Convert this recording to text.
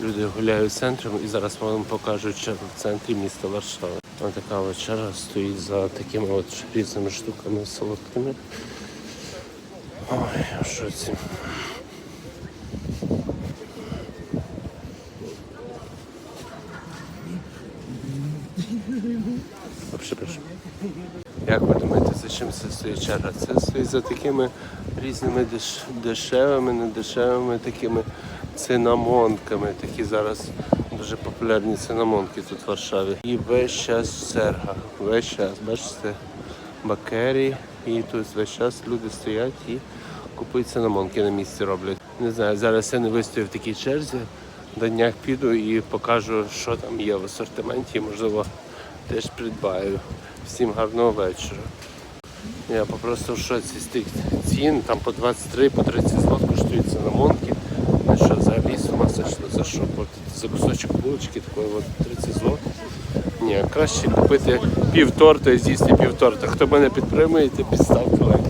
Люди гуляють центром і зараз вам покажу чергу в центрі міста Варшави. Ось така от черга стоїть за такими от різними штуками солодкими. Ой, в шоці. Вообще прошу. Як ви думаєте, за чим це стоїть черга? Це стоїть за такими різними деш... дешевими, недешевими такими цинамонками. Такі зараз дуже популярні цинамонки тут в Варшаві. І весь час черга. Весь час, бачите, бакері. І тут весь час люди стоять і купують цинамонки на місці роблять. Не знаю, зараз я не вистою в такій черзі. До днях піду і покажу, що там є в асортименті. Можливо, теж придбаю. Всім гарного вечора. Я попросив в шоці з тих цін, там по 23, по 30 злот коштують цинамонки. Ну що, взагалі з ума сошли, за що платити? За кусочок булочки такої от 30 злот. Ні, краще купити пів торта і з'їсти пів торта. Хто мене підтримує, підставте лайк.